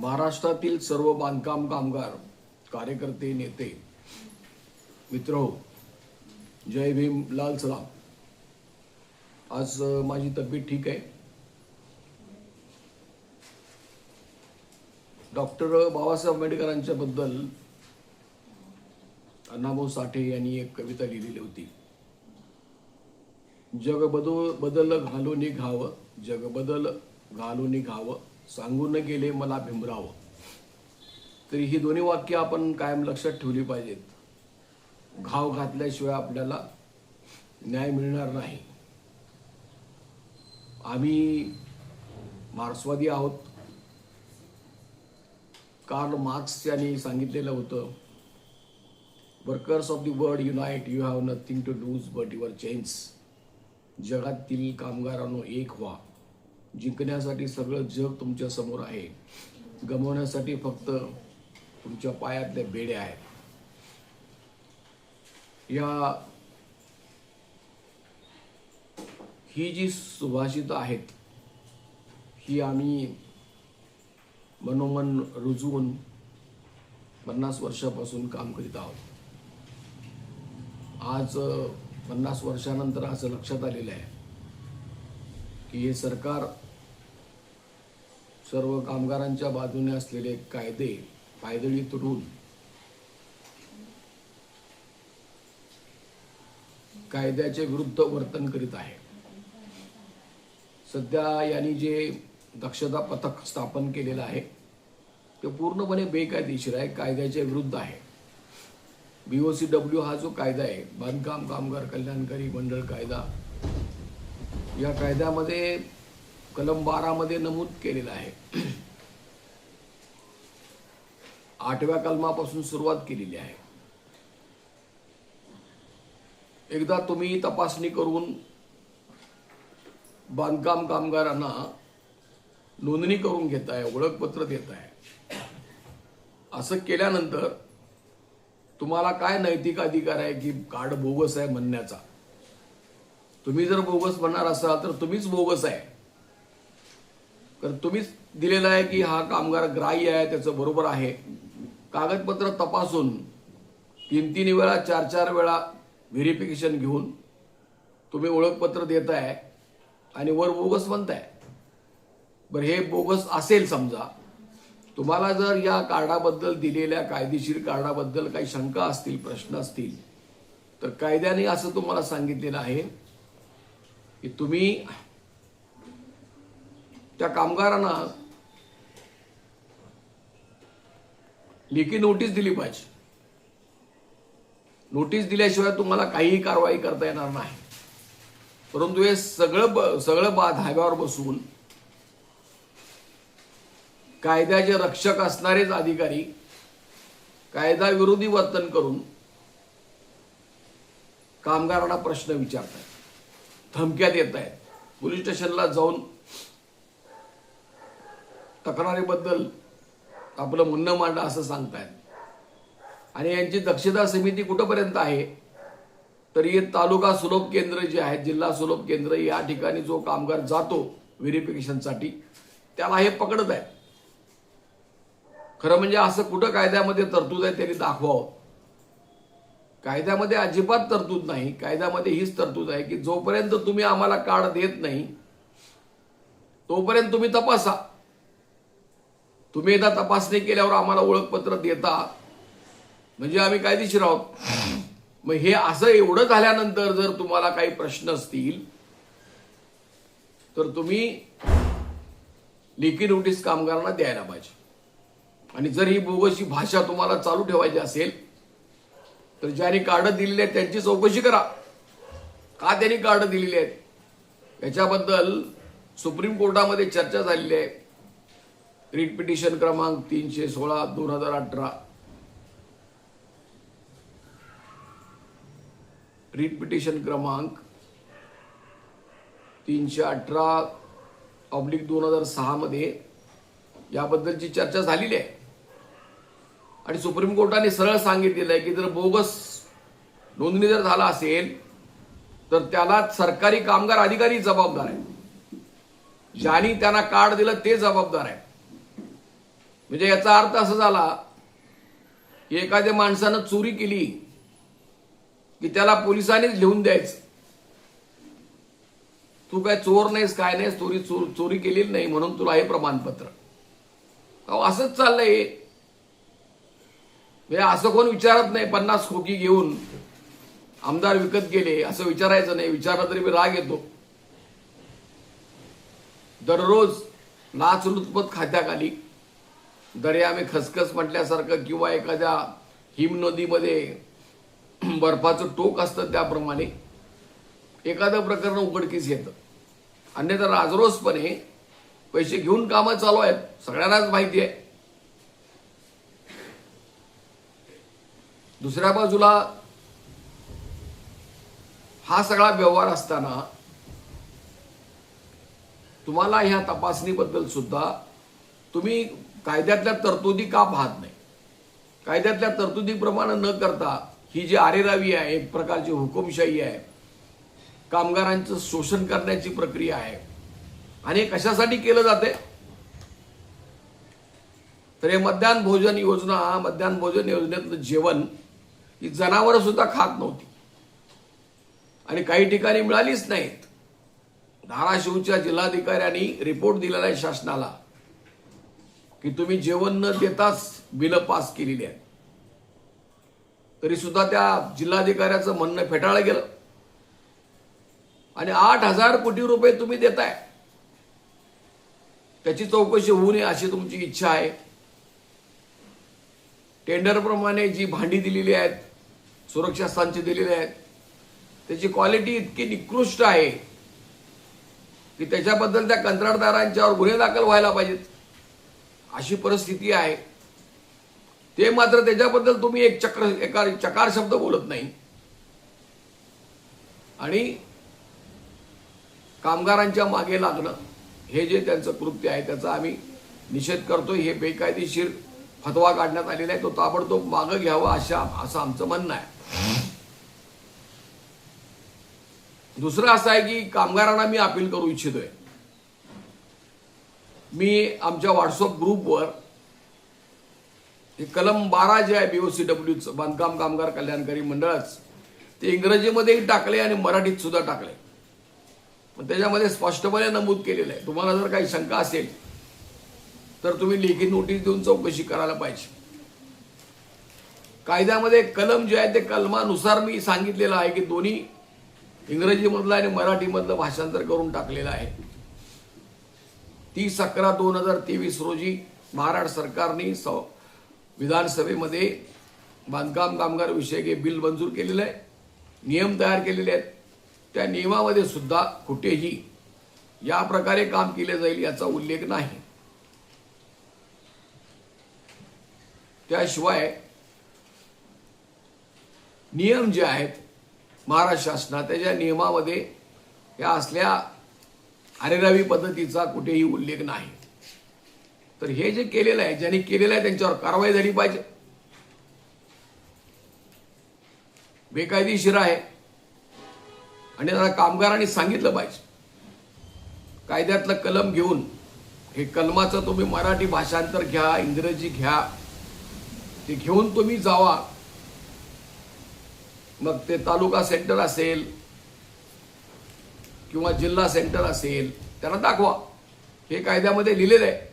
महाराष्ट्रातील सर्व बांधकाम कामगार कार्यकर्ते नेते मित्र हो, जय भीम लाल सलाम. आज माझी तब्येत ठीक आहे. डॉक्टर बाबासाहेब आंबेडकरांच्या बद्दल अण्णाभाऊ साठे यांनी एक कविता लिहिलेली होती. जग बदो बदल घालून घाव जग बदल घालून घावं सांगून गेले मला भिमरावं तरी ही दोन्ही वाक्य आपण कायम लक्षात ठेवली पाहिजेत. घाव घातल्याशिवाय आपल्याला न्याय मिळणार नाही. आम्ही मार्क्सवादी आहोत. कार्ल मार्क्स यांनी सांगितलेलं होतं workers of the world unite you have nothing to lose but your chains जगातील कामगारांनो एक व्हा. जिंकण्यासाठी सगळं जग तुमच्यासमोर आहे. गमवण्यासाठी फक्त तुमच्या पायातल्या बेड्या आहेत. या ही जी सुभाषितं आहेत ही आम्ही मनोमन रुजवून पन्नास वर्षापासून काम करीत आहोत. आज पन्नास वर्षानंतर असं लक्षात आलेलं आहे की हे सरकार सर्व कामगारांच्या बाजूने असलेले कायदे पायदळी तुटून कायद्याचे विरुद्ध वर्तन करीत आहे. सध्या यांनी जे दक्षता पथक स्थापन केलेलं आहे ते पूर्णपणे बेकायदेशीर आहे कायद्याच्या विरुद्ध आहे. बी ओ सी डब्ल्यू हा जो कायदा आहे बांधकाम कामगार कल्याणकारी मंडळ कायदा या कायद्यामध्ये कलम बारामध्ये नमूद केलेलं आहे. आठव्या कलमापासून सुरुवात केलेली आहे. एकदा तुम्ही तपासणी करून बांधकाम कामगारांना नोंदणी करून घेताय ओळखपत्र देताय. असं केल्यानंतर तुम्हाला काय नैतिक अधिकार आहे की कार्ड बोगस आहे म्हणण्याचा? तुम्ही जर बोगस म्हणणार असाल तर तुम्हीच बोगस आहे. तर तुम्हीच दिलेलं आहे की हा कामगार ग्राह्य आहे त्याचं बरोबर आहे. कागदपत्र तपासून तीन तीन वेळा चार चार वेळा व्हेरिफिकेशन घेऊन तुम्ही ओळखपत्र देत आहे आणि वर बोगस म्हणताय. बरं हे बोगस असेल समजा तुम्हाला जर या कार्डाबद्दल दिलेल्या कायदेशीर कार्डाबद्दल काही शंका असतील प्रश्न असतील तर कायद्याने असं तुम्हाला सांगितलेलं आहे की तुम्ही त्या कामगारांना लेखी नोटीस दिली पाहिजे. नोटीस दिल्याशिवाय तुम्हाला काहीही कारवाई करता येणार नाही. परंतु हे सगळं ब- सगळं बा धाब्यावर बसून कायद्याचे रक्षक असणारेच अधिकारी कायदा विरोधी वर्तन करून कामगारांना प्रश्न विचारतात धमक्या देत आहेत पोलीस स्टेशनला जाऊन तक्रारीबद्दल आपलं म्हणणं मांडा असं सांगतायत. आणि यांची दक्षता समिती कुठंपर्यंत आहे? तर हे तालुका सुलभ केंद्र जे आहेत जिल्हा सुलभ केंद्र या ठिकाणी जो कामगार जातो व्हेरिफिकेशनसाठी त्याला हे पकडत आहे खरं म्हणजे असं कुठं कायद्यामध्ये तरतूद आहे त्यांनी दाखवावं. कायद्यामध्ये अजिबात तरतूद नाही. कायद्यामध्ये हीच तरतूद आहे की जोपर्यंत तुम्ही आम्हाला कार्ड देत नाही तोपर्यंत तुम्ही तपासा. तुम्ही एकदा तपासणी केल्यावर आम्हाला ओळखपत्र देता. म्हणजे आम्ही कायदेशीर आहोत. मग हे असं एवढं झाल्यानंतर जर तुम्हाला काही प्रश्न असतील तर तुम्ही लेखी नोटीस कामगारांना द्यायला पाहिजे. आणि जर ही बोगशी भाषा तुम्हाला चालू ठेवायची असेल तर ज्यांनी कार्ड दिलेली आहेत त्यांची चौकशी करा. का त्यांनी कार्ड दिलेली आहेत? याच्याबद्दल सुप्रीम कोर्टामध्ये चर्चा झालेली आहे. रिट पिटिशन क्रमांक तीनशे सोळा दोन हजार अठरा. रिट पिटिशन क्रमांक तीनशे अठरा ऑब्लिक दोन हजार सहा मध्ये याबद्दलची चर्चा झालेली आहे. आणि सुप्रीम कोर्टाने सरळ सांगितलेलं आहे की जर बोगस नोंदणी जर झाला असेल तर त्याला सरकारी कामगार अधिकारी जबाबदार आहे ज्यांनी त्यांना कार्ड दिलं ते जबाबदार आहे म्हणजे याचा अर्थ असा झाला की एखाद्या माणसानं चोरी केली की त्याला पोलिसांनीच लिहून द्यायचं. तू काय चोर नाहीस काय नाहीस चोरी चोर चोरी केलेली नाही म्हणून तुला हे प्रमाणपत्र. अहो असंच चाललंय. म्हणजे असं कोण विचारत नाही पन्नास खोकी घेऊन आमदार विकत गेले असं विचारायचं नाही. विचारलं तरी मी राग येतो. दररोज नाच लुचपत खात्याखाली दर्या में खसखस म्हटल्यासारखं किंवा एखाद्या हिम नदीमध्ये बर्फाचं टोक असतं त्याप्रमाणे एखादं प्रकरण उघडकीस येतं. अन्यथा राजरोसपणे पैसे घेऊन कामं चालू आहेत. सगळ्यांनाच माहिती आहे. दुसऱ्या बाजूला हा सगळा व्यवहार असताना तुम्हाला ह्या तपासणीबद्दल सुद्धा तुम्ही कायद्यातल्या तरतुदी का पाहत नाही? कायद्यातल्या तरतुदीप्रमाणे न करता ही जी आरेरावी आहे एक प्रकारची हुकुमशाही आहे कामगारांचं शोषण करण्याची प्रक्रिया आहे आणि कशासाठी केलं जाते? तर हे मध्यान्ह भोजन योजना मध्यान्ह भोजन योजनेतलं जेवण ही जनावरं सुद्धा खात नव्हती. आणि काही ठिकाणी मिळालीच नाहीत. धाराशिवच्या जिल्हाधिकाऱ्यांनी रिपोर्ट दिलेला आहे शासनाला. की तुम्ही जेवण न देताच बिलं पास केलेली आहेत. तरी सुद्धा त्या जिल्हाधिकाऱ्याचं म्हणणं फेटाळलं गेलं. आणि आठ हजार कोटी रुपये तुम्ही देताय. त्याची चौकशी होऊ नये अशी तुमची इच्छा आहे. टेंडरप्रमाणे जी भांडी दिलेली आहेत सुरक्षा स्थानची दिलेली आहेत त्याची क्वालिटी इतकी निकृष्ट आहे की त्याच्याबद्दल त्या कंत्राटदारांच्यावर गुन्हे दाखल व्हायला पाहिजेत. अशी परिस्थिती आहे. ते मात्र त्याच्याबद्दल तुम्ही एक चक्र एका चकार शब्द बोलत नाही. आणि कामगारांच्या मागे लागणं हे जे त्यांचं कृत्य आहे त्याचा आम्ही निषेध करतोय. हे बेकायदेशीर फतवा काढण्यात आलेला आहे. तो ताबडतोब मागं घ्यावा अशा असं आमचं म्हणणं आहे. दुसरं असं आहे की कामगारांना मी अपील करू इच्छितोय. मी आमच्या व्हॉट्सअप ग्रुपवर हे कलम बारा जे आहे बी ओ सी डब्ल्यूचं बांधकाम कामगार कल्याणकारी मंडळच ते इंग्रजीमध्येही टाकले आणि मराठीत सुद्धा टाकले. पण त्याच्यामध्ये स्पष्टपणे नमूद केलेलं आहे. तुम्हाला जर काही शंका असेल तर तुम्ही लेखी नोटीस देऊन चौकशी करायला पाहिजे. कायद्यामध्ये कलम जे आहे ते कलमानुसार मी सांगितलेलं आहे की दोन्ही इंग्रजीमधलं आणि मराठीमधलं भाषांतर करून टाकलेलं आहे. तीस अकरा दोन हजार तेवीस रोजी महाराष्ट्र सरकारने स विधानसभेमध्ये बांधकाम कामगार विषयक हे बिल मंजूर केलेलं आहे. नियम तयार केलेले आहेत. त्या नियमामध्ये सुद्धा कुठेही या प्रकारे काम केले जाईल याचा उल्लेख नाही. त्याशिवाय नियम जे आहेत महाराष्ट्र शासनात त्याच्या नियमामध्ये या असल्या अरेरावी पद्धतीचा कुठेही उल्लेख नाही. तर हे जे केलेलं आहे ज्यांनी केलेलं आहे त्यांच्यावर कारवाई झाली पाहिजे. बेकायदेशीर आहे. आणि त्याला कामगारांनी सांगितलं पाहिजे. कायद्यातलं कलम घेऊन हे कलमाचं तुम्ही मराठी भाषांतर घ्या इंग्रजी घ्या ते घेऊन तुम्ही जावा. मग ते तालुका सेंटर असेल किंवा जिल्हा सेंटर असेल त्यांना दाखवा. हे कायद्यामध्ये लिहिलेलं आहे.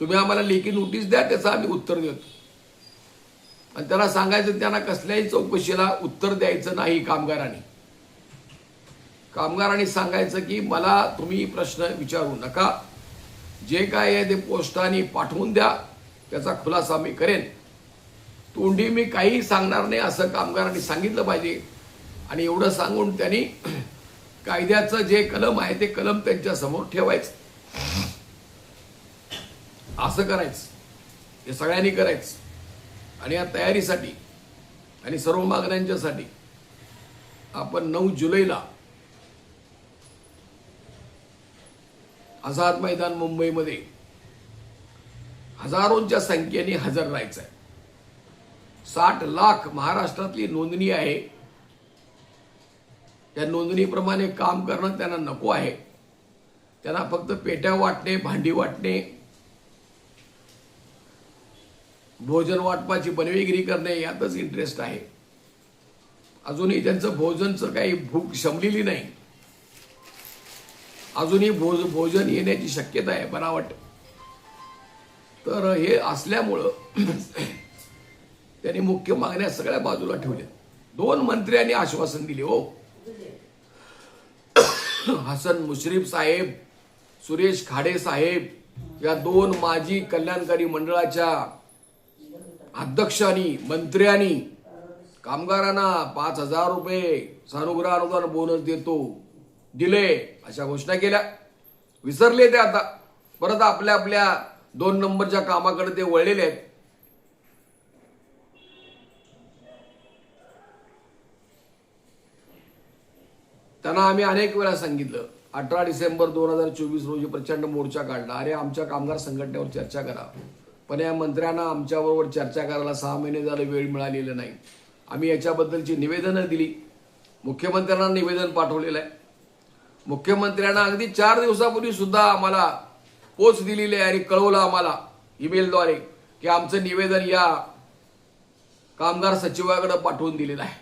तुम्ही आम्हाला लेखी नोटीस द्या त्याचं आम्ही उत्तर देतो. आणि त्याला सांगायचं त्यांना कसल्याही चौकशीला उत्तर द्यायचं नाही कामगारांनी. कामगारांनी सांगायचं की मला तुम्ही प्रश्न विचारू नका. जे काय आहे ते पोस्टाने पाठवून द्या. त्याचा खुलासा मी करेन. तोंडी मी काही सांगणार नाही असं कामगारांनी सांगितलं पाहिजे. आणि एवढं सांगून त्यांनी कायद्याचं जे कलम आहे ते कलम त्यांच्यासमोर ठेवायचं. असं करायचं. हे सगळ्यांनी करायचं. आणि या तयारीसाठी आणि सर्व मागण्यांच्यासाठी आपण नऊ जुलैला आझाद मैदान मुंबईमध्ये हजारोंच्या संख्येने हजर राहायचं आहे साठ लाख महाराष्ट्रातली नोंदणी आहे. त्या नोंदणीप्रमाणे काम करणं त्यांना नको आहे. त्यांना फक्त पेट्या वाटणे भांडी वाटणे भोजन वाटपाची बनवेगिरी करणे यातच इंटरेस्ट आहे. अजूनही त्यांचं भोजनचं काही भूक शमलेली नाही. अजूनही भोज भोजन येण्याची शक्यता आहे बनावट तर हे असल्यामुळं त्यांनी मुख्य मागण्या सगळ्या बाजूला ठेवल्या दोन मंत्र्यांनी आश्वासन दिले हो. हसन मुश्रीफ साहेब सुरेश खाडे साहेब या दोन माजी कल्याणकारी मंडळाच्या अध्यक्षांनी मंत्र्यांनी कामगारांना पाच हजार रुपये सानुग्रह अनुदान बोनस देतो दिले अशा घोषणा केल्या. विसरले ते आता. परत आपल्या आपल्या दोन नंबरच्या कामाकडे ते वळलेले आहेत. त्यांना आम्ही अनेक वेळा सांगितलं. अठरा डिसेंबर दोन हजार चोवीस रोजी प्रचंड मोर्चा काढला. अरे आमच्या कामगार संघटनेवर चर्चा करा. पण या मंत्र्यांना आमच्याबरोबर चर्चा करायला सहा महिने झाले वेळ मिळालेला नाही. आम्ही याच्याबद्दलची निवेदनं दिली. मुख्यमंत्र्यांना निवेदन पाठवलेलं आहे. मुख्यमंत्र्यांना अगदी चार दिवसापूर्वी सुद्धा आम्हाला पोच दिलेली आहे आणि कळवलं आम्हाला ईमेलद्वारे की आमचं निवेदन या कामगार सचिवाकडे पाठवून दिलेलं आहे.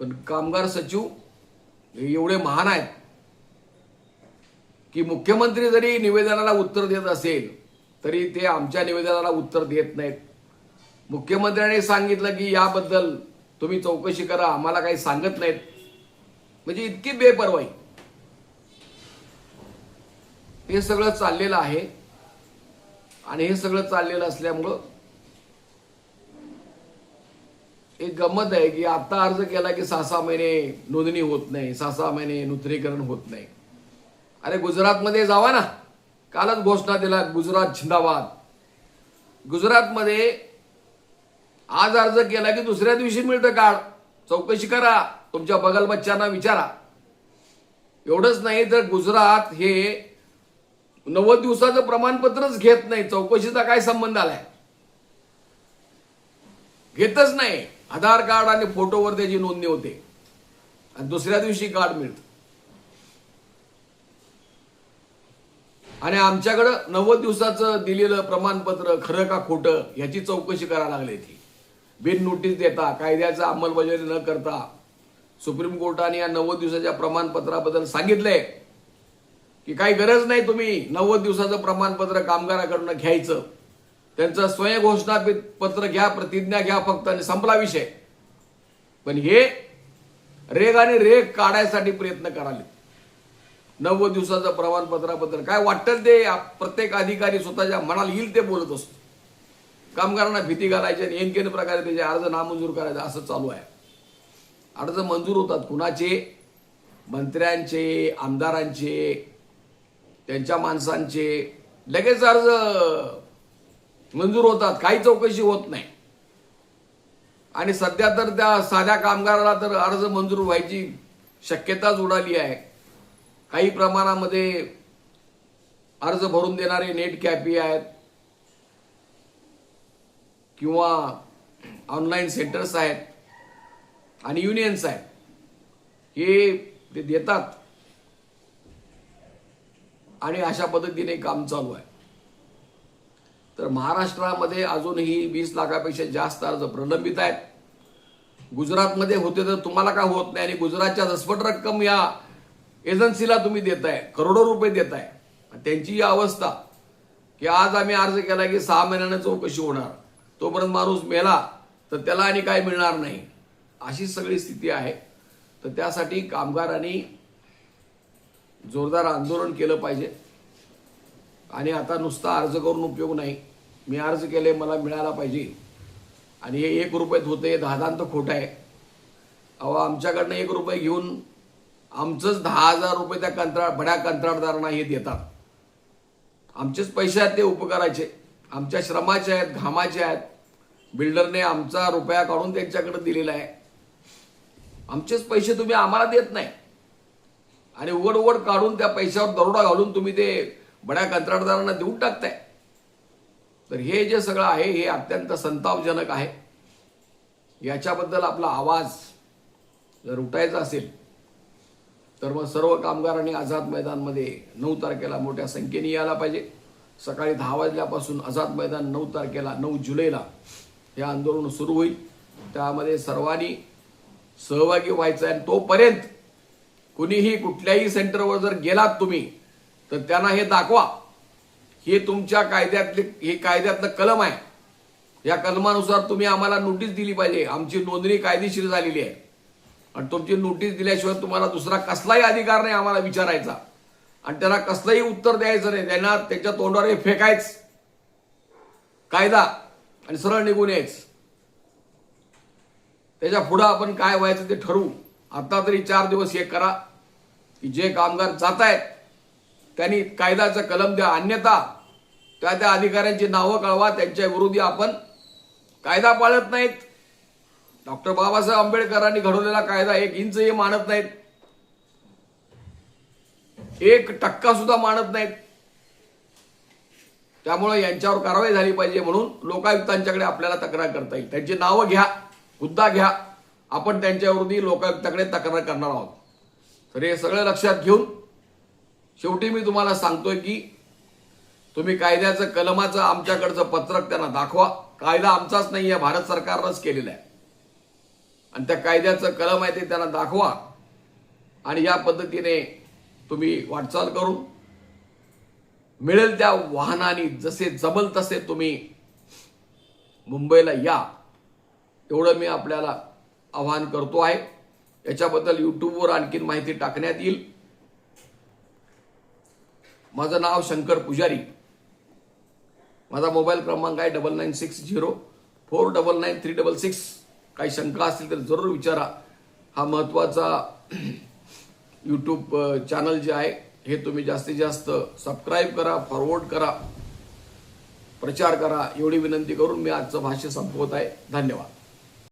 पण कामगार सचिव एवढे महान आहेत. की मुख्यमंत्री जरी निवेदनाला उत्तर देत असेल तरी ते आमच्या निवेदनाला उत्तर देत नाहीत. मुख्यमंत्र्यांनी सांगितलं की याबद्दल तुम्ही चौकशी करा आम्हाला काही सांगत नाहीत. म्हणजे इतकी बेपर्वाई हे सगळं चाललेलं आहे. आणि हे सगळं चाललेलं असल्यामुळं एक गंमत आहे की आता अर्ज केला की सहा सहा महिने नोंदणी होत नाही सहा सहा महिने नूतनीकरण होत नाही. अरे गुजरातमध्ये जावा ना. कालच घोषणा दिला गुजरात झिंदाबाद. गुजरातमध्ये आज अर्ज केला की दुसऱ्या दिवशी मिळतं कार्ड. चौकशी करा. तुमच्या बगल बच्चांना विचारा. एवढंच नाही तर गुजरात हे नव्वद दिवसाचं प्रमाणपत्रच घेत नाही. चौकशीचा काय संबंध आलाय? घेतच नाही. आधार कार्ड आणि फोटोवर त्याची नोंदणी होते. आणि दुसऱ्या दिवशी कार्ड मिळतं. आणि आमच्याकडं नव्वद दिवसाचं दिलेलं प्रमाणपत्र खरं का खोटं ह्याची चौकशी करायला लागली ती. बिन नोटीस देता कायद्याचा अंमलबजावणी न करता सुप्रीम कोर्टाने या नव्वद दिवसाच्या प्रमाणपत्राबद्दल सांगितलंय. की काही गरज नाही तुम्ही नव्वद दिवसाचं प्रमाणपत्र कामगाराकडनं घ्यायचं. त्यांचं स्वयंघोषणा पत्र घ्या प्रतिज्ञा घ्या फक्त आणि संपला विषय. पण हे रेग आणि रेग काढायसाठी प्रयत्न कराले नव्वद दिवसाचं प्रमाणपत्राबद्दल काय वाटतं ते? प्रत्येक अधिकारी स्वतःच्या मनाला येईल ते बोलत असतो. कामगारांना भीती घालायची आणि एनकेन प्रकारे त्याचे अर्ज नामंजूर करायचे असं चालू आहे. अर्ज मंजूर होतात कुणाचे? मंत्र्यांचे आमदारांचे त्यांच्या माणसांचे. लगेच अर्ज मंजूर होतात काही चौकशी होत नाही. आणि सध्या तर त्या साध्या कामगाराला तर अर्ज मंजूर व्हायची शक्यताच उडाली आहे. काही प्रमाणामध्ये अर्ज भरून देणारे नेट कॅपी आहेत किंवा ऑनलाईन सेंटर्स आहेत आणि युनियन्स आहेत. हे ते देतात. आणि अशा पद्धतीने काम चालू आहे. तर महाराष्ट्रामध्ये अजूनही वीस लाखापेक्षा जास्त अर्ज प्रलंबित आहेत. गुजरातमध्ये होते तर तुम्हाला का होत नाही? आणि गुजरातच्या दसपट रक्कम या एजन्सीला तुम्ही देताय करोडो रुपये देताय. त्यांची ही अवस्था की आज आम्ही अर्ज केला की सहा महिन्यानं चौकशी होणार. तोपर्यंत माणूस मेला तर त्याला आणि काय मिळणार नाही अशी सगळी स्थिती आहे. तर त्यासाठी कामगारांनी जोरदार आंदोलन केलं पाहिजे. आणि आता नुसता अर्ज करून उपयोग नाही. मी अर्ज केले मला मिळाला पाहिजे. आणि हे एक रुपयात होते दहा दान तर खोटं आहे. अहो आमच्याकडनं एक रुपये घेऊन आमचंच दहा हजार रुपये त्या कंत्रा बड्या कंत्राटदारांना हे देतात. आमचेच पैसे आहेत ते उपकाराचे. आमच्या श्रमाचे आहेत घामाचे आहेत. बिल्डरने आमचा रुपया काढून त्यांच्याकडे दिलेला आहे. आमचेच पैसे तुम्ही आम्हाला देत नाही. आणि उघड उघड काढून त्या पैशावर दरोडा घालून तुम्ही ते बड्या कंत्राटदारांना देऊन टाकताय. तर हे जे सगळं आहे हे अत्यंत संतापजनक आहे. याच्याबद्दल आपला आवाज जर उठायचा असेल तर मग सर्व कामगारांनी आझाद मैदानमध्ये नऊ तारखेला मोठ्या संख्येने यायला पाहिजे. सकाळी दहा वाजल्यापासून आझाद मैदान नऊ तारखेला नऊ जुलैला हे आंदोलन सुरू होईल. त्यामध्ये सर्वांनी सहभागी व्हायचं आहे आणि तोपर्यंत कुणीही कुठल्याही सेंटरवर जर गेलात तुम्ही तर त्यांना हे दाखवा. हे तुमच्या कायद्यातले हे कायद्यातलं कलम आहे. या कलमानुसार तुम्ही आम्हाला नोटीस दिली पाहिजे. आमची नोंदणी कायदेशीर झालेली आहे. आणि तुमची नोटीस दिल्याशिवाय तुम्हाला दुसरा कसलाही अधिकार नाही आम्हाला विचारायचा. आणि त्यांना कसलंही उत्तर द्यायचं नाही. त्यांना त्याच्या तोंडावर हे फेकायच. कायदा. आणि सरळ निघून यायच. त्याच्या पुढं आपण काय व्हायचं ते ठरवू. आता तरी चार दिवस हे करा. की जे कामगार जात आहेत त्यांनी कायद्याचा कलम द्या अन्यथा त्या त्या अधिकाऱ्यांची नावं कळवा त्यांच्या विरोधी आपण कायदा पाळत नाहीत. डॉक्टर बाबासाहेब आंबेडकरांनी घडवलेला कायदा एक इंचही मानत नाहीत. एक टक्का सुद्धा मानत नाहीत. त्यामुळे यांच्यावर कारवाई झाली पाहिजे म्हणून लोकायुक्तांच्याकडे आपल्याला तक्रार करता येईल. त्यांची नावं घ्या मुद्दा घ्या. आपण त्यांच्याविरोधी लोकायुक्ताकडे तक्रार करणार आहोत. तर हे सगळं लक्षात घेऊन शेवटी मी तुम्हाला सांगतोय की तुम्ही कायद्याचं कलमाचं आमच्याकडचं पत्रक त्यांना दाखवा. कायदा आमचाच नाही आहे भारत सरकारनंच केलेला आहे. आणि त्या कायद्याचं कलम आहे ते त्यांना दाखवा. आणि या पद्धतीने तुम्ही वाटचाल करून मिळेल त्या वाहनाने जसे जमल तसे तुम्ही मुंबईला या. एवढं मी आपल्याला आवाहन करतो आहे. याच्याबद्दल यूट्यूबवर आणखीन माहिती टाकण्यात येईल. माझं नाव शंकर पुजारी. माझा मोबाईल क्रमांक आहे double nine six zero four double nine three double six. काही शंका असतील तर जरूर विचारा. हा महत्त्वाचा यूट्यूब चॅनल जे आहे हे तुम्ही जास्तीत जास्त सबस्क्राईब करा फॉरवर्ड करा प्रचार करा. एवढी विनंती करून मी आजचं भाष्य संपवत आहे. धन्यवाद.